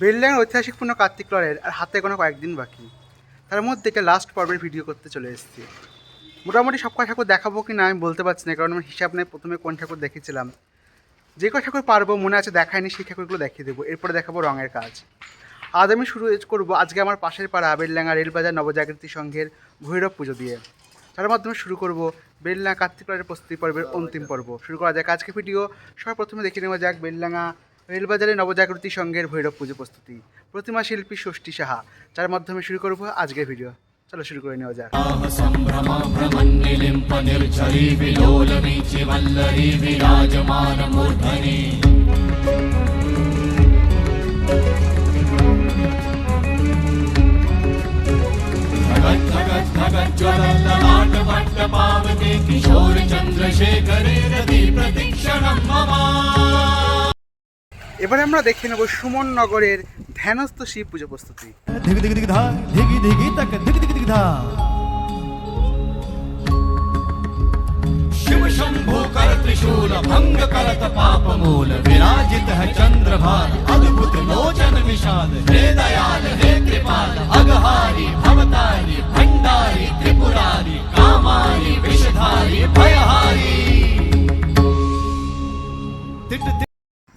বেলডাঙ্গার ঐতিহাসিকপূর্ণ কার্তিক লড়ের আর হাতে কোনো কয়েকদিন বাকি। তার মধ্যে একটা লাস্ট পর্বের ভিডিও করতে চলে এসেছি। মোটামুটি সব কয় ঠাকুর দেখাবো কি না আমি বলতে পারছি না, কারণ আমার হিসাব নেই, প্রথমে কোন ঠাকুর দেখেছিলাম। যে কটা ঠাকুর পারব, মনে আছে, দেখায়নি, সেই ঠাকুরগুলো দেখিয়ে দেবো। এরপরে দেখাবো রঙের কাজ। আজ আমি শুরু করব আজকে আমার পাশের পাড়া বেলডাঙ্গা রেলবাজার নবজাগৃতি সংঘের ভৈরব পুজো দিয়ে। তার মাধ্যমে শুরু করব বেলডাঙ্গা কার্তিক প্রস্তুতি পর্বের অন্তিম পর্ব। শুরু করা যাক আজকে ভিডিও সবার প্রথমে দেখে নেওয়া যাক বেলডাঙ্গা রেলবাজারে নবজাগৃতি সংঘের ভৈরব পুজো প্রস্তুতি প্রতিমা শিল্পী ষষ্ঠী সাহা যার মাধ্যমে শুরু করব আজকের ভিডিও চলো শুরু করে নেওয়া যাক सम्भ्रमभ्रमन्निलिम्प निर्झरी विलोलवीचि वल्लरी विराजमानमूर्धनि धगत् धगत् धगत् ज्वलल्ललाट भट्ट पावके किशोर चन्द्रशेखरे रति प्रतीक्षणं मम এবারে আমরা দেখে নেব সুমন নগরের ধ্যানস্থ শিব পুজো প্রস্তুতি धिग धिग धिग धा धिगी धिगी तक धिग धिग धिग धा शिव शंभो कर त्रिशूल भंग करत पाप मूल विराजित है चंद्रभान अद्भुत लोचन विशाल हे दयाल हे कृपाल अगहारी भवतारी भंडारी त्रिपुरारी कामारी विषधारी भयहारी तिट तिट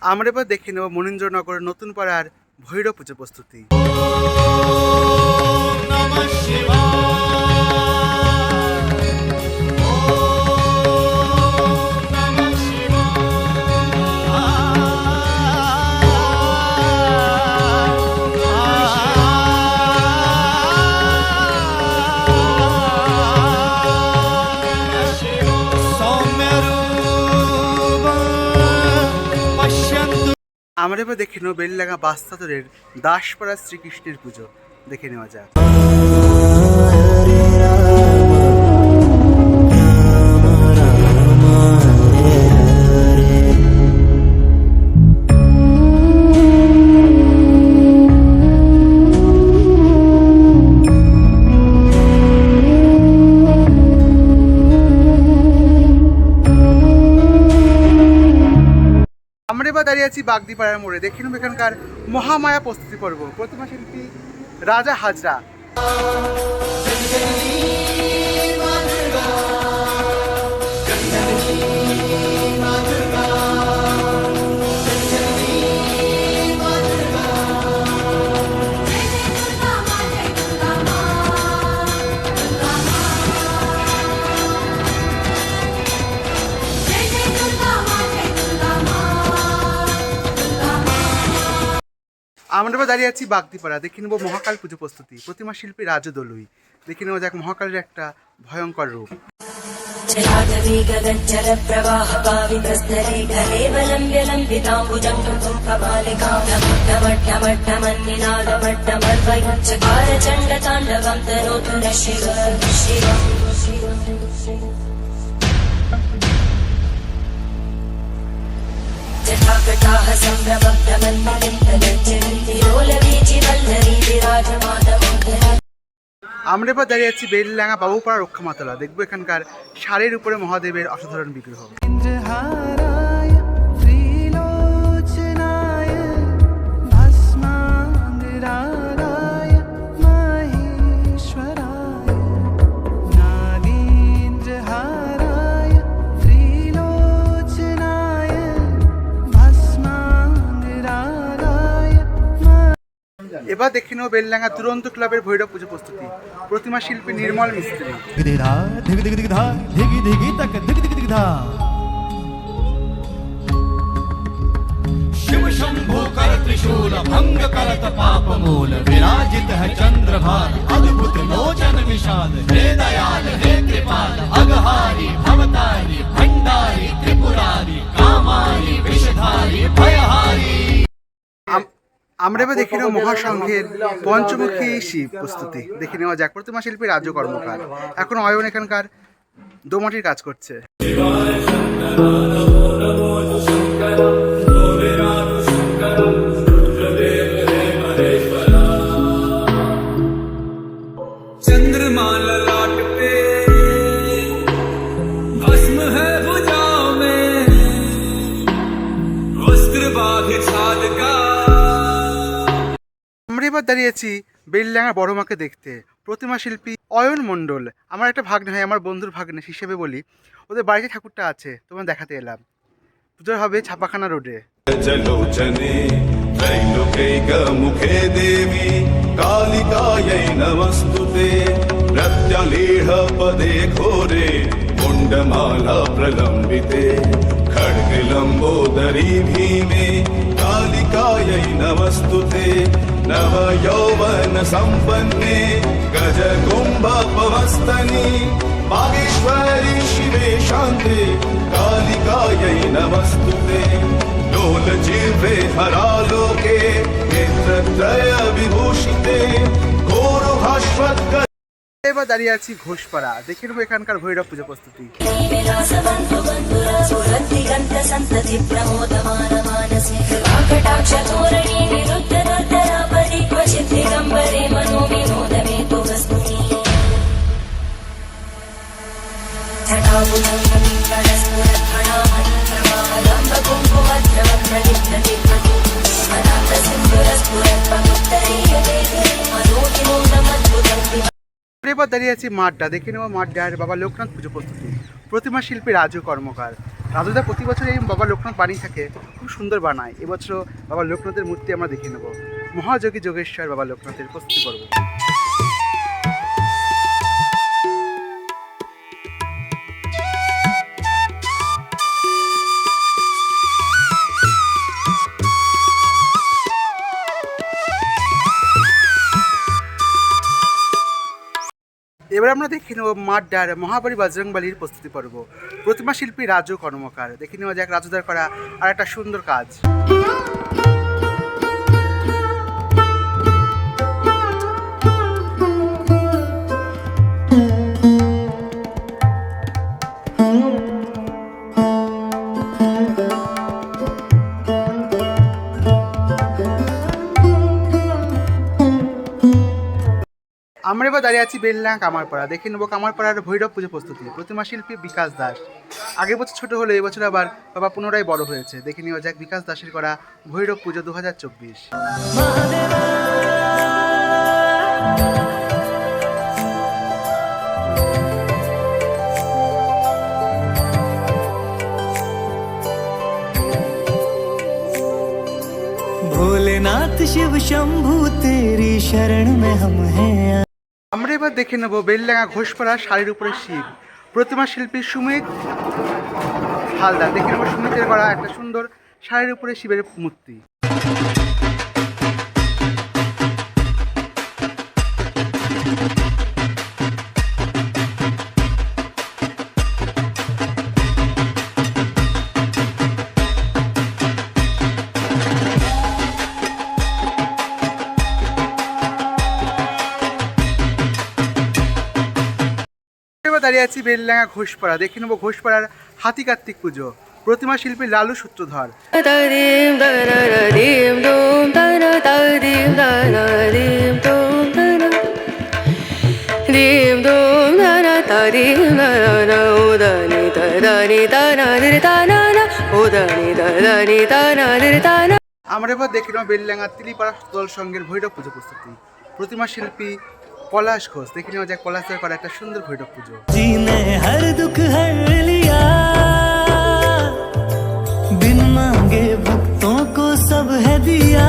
আমরা এবার দেখে নেব মনীন্দ্রনগরের নতুন পাড়ার ভৈরব পুজো প্রস্তুতি। আমরা এবার দেখে নেব বেললাগা বাস্তাতরের দাসপাড়া শ্রীকৃষ্ণের পুজো। দেখে নেওয়া যাক। বাগদিপাড়ার মোড়ে। দেখে নেব এখানকার মহামায়া প্রস্তুতি পর্ব। প্রতিমা শিল্পী রাজা হাজরা। আমরা এবার দাঁড়িয়ে আছি বাগদিপাড়া দেখে নেব মহাকাল পুজো প্রস্তুতি প্রতিমা শিল্পী রাজু দলুই দেখে নেওয়া যাক মহাকালের একটা ভয়ঙ্কর রূপ जलाटवी गगज्जल আমরা এবার দাঁড়িয়ে আছি বেললাঙ্গা বাবুপাড়া রক্ষামাতলা। দেখব এখানকার শাড়ির উপরে মহাদেবের অসাধারণ বিগ্রহ। এবার দেখে নেব বেললাঙ্গা দুরন্ত ক্লাবের ভৈরব পুজো প্রস্তুতি প্রতিমা শিল্পী নির্মল মিস্ত্রি धिग धा धिग धिग धिग धा धिगी धिगी तक धिग धिग धिग धा शिव शंभो कर त्रिशूल भंग करत पाप मूल विराजित है चंद्रभान अद्भुत लोचन विशाल हे दयाल हे कृपाल अगहारी भवतारी भंडारी त्रिपुरारी कामारी विषधारी भयहारी আম- আমরা এবার দেখে নেব মহাসংঘের পঞ্চমুখী শিব প্রস্তুতি। দেখে নেওয়া যাক প্রতিমা শিল্পী রাজ্য কর্মকার। এখন অয়ন এখানকার দোমাটির কাজ করছে। এবার দাঁড়িয়েছি বেলডাঙার বড় মাকে দেখতে। প্রতিমা শিল্পী অয়ন মণ্ডল। আমার একটা ভাগ্নে হয়, আমার বন্ধুর ভাগ্নে হিসেবে বলি। ওদের বাড়িতে ঠাকুরটা আছে তোমার দেখাতে এলাম। পুজোর হবে ছাপাখানা রোডে। মুখে দেবী। প্রলম্বিতে। খড়গ ভীমে कालिकायै नमस्तु ते नवयौवन सम्पन्ने गजकुम्भपवस्तनि बागेश्वरी शिवे शान्ते कालिकायै नमस्तु ते लोलजिह्वे हरालोके नेत्रत्रय विभूषिते घोरभास्वत्क এবার দাঁড়িয়ে আছি ঘোষপাড়া দেখে নেবো এখানকার ভৈরব পুজো প্রস্তুতি विलासबन्धु এবার দাঁড়িয়ে আছি মাড্ডা দেখে নেব মাড্ডার বাবা লোকনাথ পুজো প্রস্তুতি। প্রতিমা শিল্পী রাজু কর্মকার। রাজুদা প্রতি বছর এই বাবা লোকনাথ বানিয়ে থাকে, খুব সুন্দর বানায়। এবছর বাবা লোকনাথের মূর্তি আমরা দেখে নেব। মহাযোগী যোগেশ্বর বাবা লোকনাথের প্রস্তুতি করব এবার আমরা দেখে নেব মাড্ডার মহাবলী বজরংবালির প্রস্তুতি পর্ব। প্রতিমা শিল্পী রাজু কর্মকার। দেখে নেওয়া যাক রাজুদার করা আর একটা সুন্দর কাজ। আমরা এবার দাঁড়িয়ে আছি বেলনা কামারপাড়া দেখে নেবো কামারপাড়ার ভৈরব পুজো প্রস্তুতি প্রতিমা শিল্পী বিকাশ দাস আগের বছর ছোট হলো এবছর আবার বাবা পুনরায় বড় হয়েছে দেখে নেওয়া যাক বিকাশ দাসের করা ভৈরব পুজো দু হাজার চব্বিশ भोलेनाथ शिव शंभू तेरी शरण में हम हैं আমরা এবার দেখে নেব বেলডাঙ্গা ঘোষপাড়া শাড়ির উপরে শিব। প্রতিমা শিল্পী সুমিত হালদার। দেখে নেব সুমিতের করা একটা সুন্দর শাড়ির উপরে শিবের মূর্তি। দাঁড়িয়ে আছি বেললাঙ্গা ঘোষপাড়া। দেখে নেব ঘোষপাড়ার হাতি কার্তিক পুজো। প্রতিমা শিল্পী লালু সূত্রধর। আমরা এবার দেখিলাম বেল্লাঙ্গা তিলিপাড়া দল সঙ্গের ভৈরব পুজো প্রস্তুতি। প্রতিমা শিল্পী পলাশ ঘোষ দেখে নেওয়া যায় পলাশের করা একটা সুন্দর ভৈরব পুজো जी ने हर दुख हर लिया बिन मांगे भक्तों को सब है दिया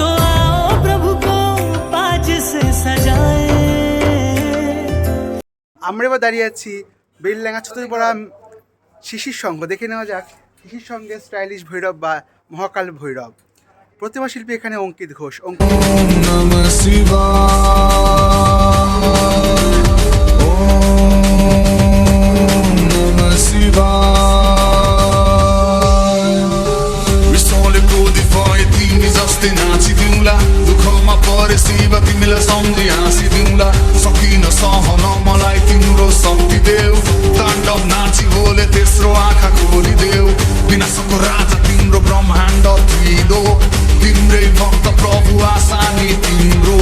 तो आओ प्रभु को पाज से सजाए আমরা এবার দাঁড়িয়ে আছি বেলডাঙ্গা চতুর্পাড়া শিশির সংঘ দেখে নেওয়া যাক শিশির সঙ্গে স্টাইলিশ ভৈরব বা মহাকাল ভৈরব প্রতিমা শিল্পী এখানে অঙ্কিত ঘোষ অঙ্কিত नमः शिवाय ॐ नमः शिवाय Risole codi foi timi zastenaci diula Dukhoma pore siva timila somdi asi diula Sakina sahana malai bhakta prabhu asani timro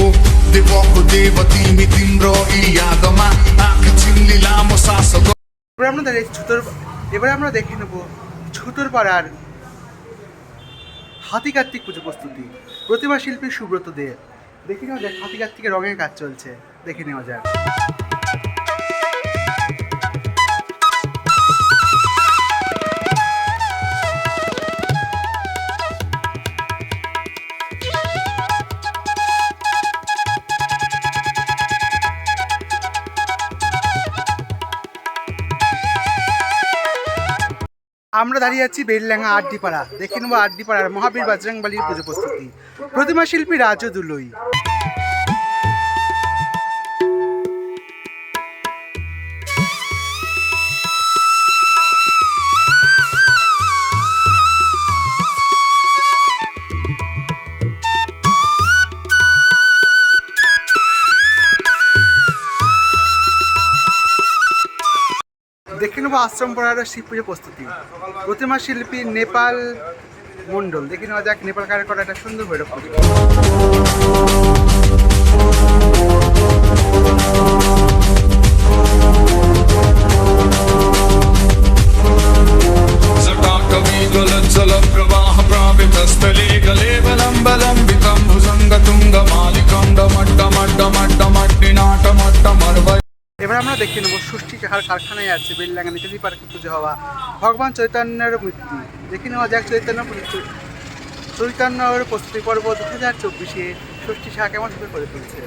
Devako deva timi timro iyadama Akha chimli lamo sasago এবার আমরা দাঁড়িয়ে ছুতর এবার আমরা দেখে নেব ছুতর পাড়ার হাতি কার্তিক পুজো প্রস্তুতি প্রতিমা শিল্পী সুব্রত দে দেখে নেওয়া যাক হাতি কার্তিকের রঙের কাজ চলছে দেখে নেওয়া যাক আমরা দাঁড়িয়ে আছি বেলডাঙ্গা আড্ডিপাড়া। দেখে নেব আড্ডিপাড়ার মহাবীর বাজরাংবালির পুজো প্রস্তুতি। প্রতিমা শিল্পী রাজু দুলই। দেখে নেব আশ্রম পড়ার শিব পুজো প্রস্তুতি। প্রতিমা শিল্পী নেপাল মণ্ডল, দেখে নেওয়া যাক নেপাল কারের করা একটা সুন্দর ভৈরব দেখে নেব। ষষ্ঠী চাহার কারখানায় আছে বেলডাঙ্গা নেতাজি পার্কে পুজো হওয়া। ভগবান চৈতন্যের মূর্তি। দেখে নেওয়া যাক চৈতন্য চৈতন্যর প্রস্তুতি পর্ব দু হাজার চব্বিশে ষষ্ঠী শাহ কেমন করে তুলছে।